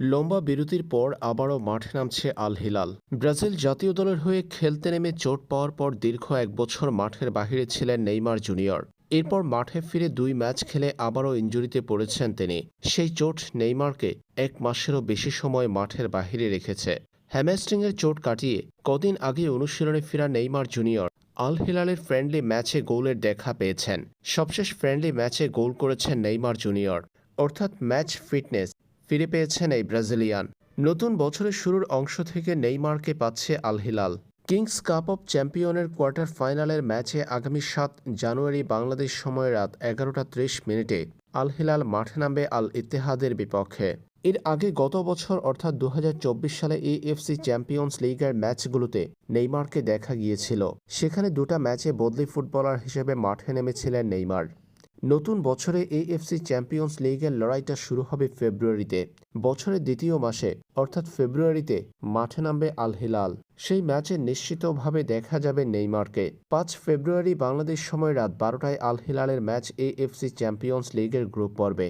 লম্বা বিরতির পর আবারও মাঠে নামছে আল হিলাল ব্রাজিল জাতীয় দলের হয়ে খেলতে নেমে চোট পাওয়ার পর দীর্ঘ এক বছর মাঠের বাহিরে ছিলেন নেইমার জুনিয়র। এরপর মাঠে ফিরে দুই ম্যাচ খেলে আবারও ইঞ্জুরিতে পড়েছেন তিনি। সেই চোট নেইমারকে এক মাসেরও বেশি সময় মাঠের বাহিরে রেখেছে। হ্যামস্ট্রিংয়ের চোট কাটিয়ে কদিন আগে অনুশীলনে ফেরা নেইমার জুনিয়র। আল হিলালের ফ্রেন্ডলি ম্যাচে গোলের দেখা পেয়েছেন। সবশেষ ফ্রেন্ডলি ম্যাচে গোল করেছেন নেইমার জুনিয়র। অর্থাৎ ম্যাচ ফিটনেস। ফিরে পেয়েছেন এই ব্রাজিলিয়ান। নতুন বছরের শুরুর অংশ থেকে নেইমারকে পাচ্ছে Al Hilal Kings Cup of চ্যাম্পিয়নের quarter ফাইনালের ম্যাচে আগামী সাত জানুয়ারি বাংলাদেশ সময় রাত এগারোটা ত্রিশ মিনিটে আল হিলাল মাঠে নামবে আল ইত্তেহাদের বিপক্ষে। এর আগে গত বছর, অর্থাৎ দু হাজার চব্বিশ সালে এএফসি চ্যাম্পিয়ন্স লিগের ম্যাচগুলোতে নেইমারকে দেখা গিয়েছিল। সেখানে দুটা ম্যাচে বদলি ফুটবলার হিসেবে মাঠে নেমেছিলেন নেইমার। নতুন বছরে এএফসি চ্যাম্পিয়ন্স লিগের লড়াইটা শুরু হবে ফেব্রুয়ারিতে। বছরের দ্বিতীয় মাসে, অর্থাৎ ফেব্রুয়ারিতে মাঠে নামবে আল হিলাল। সেই ম্যাচে নিশ্চিতভাবে দেখা যাবে নেইমারকে। পাঁচ ফেব্রুয়ারি বাংলাদেশ সময় রাত বারোটায় আল হিলালের ম্যাচ এএফসি চ্যাম্পিয়ন্স লিগের গ্রুপ পর্বে।